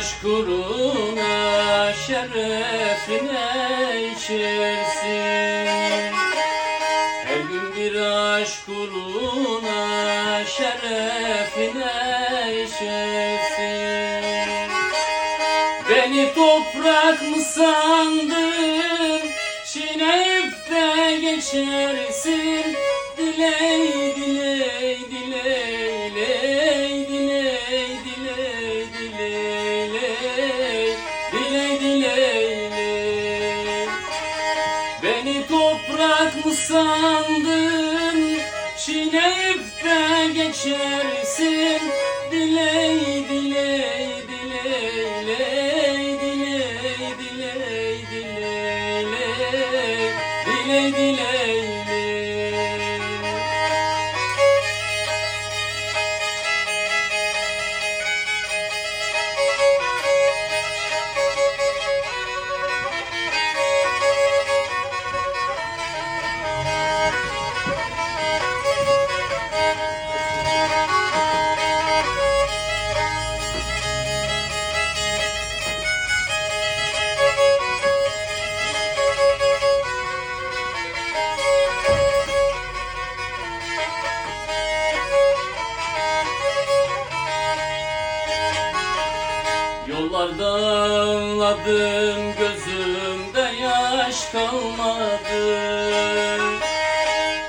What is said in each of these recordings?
aşk uğruna şerefine içersin Her gün bir aşk uğruna şerefine içersin Beni toprak mı sandın? Çiğneyip de geçersin. Diley toprak mı sandın? Çiğneyip de geçersin. Diley diley diley ley Diley diley diley ley Diley diley Yollarda ağladım gözümde yaş kalmadı.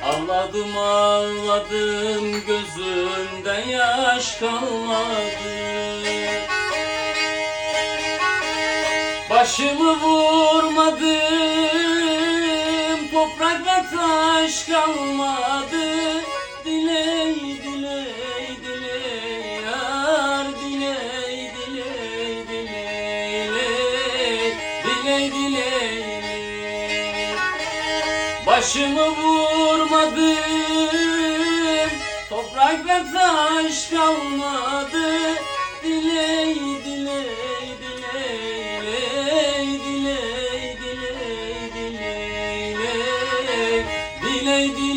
Ağladım ağladım gözümde yaş kalmadı. Başımı vurmadım toprak ve taş kalmadı Başımı vurmadım Toprak ve taş kalmadı Diley diley diley ley, Diley diley diley ley, Diley diley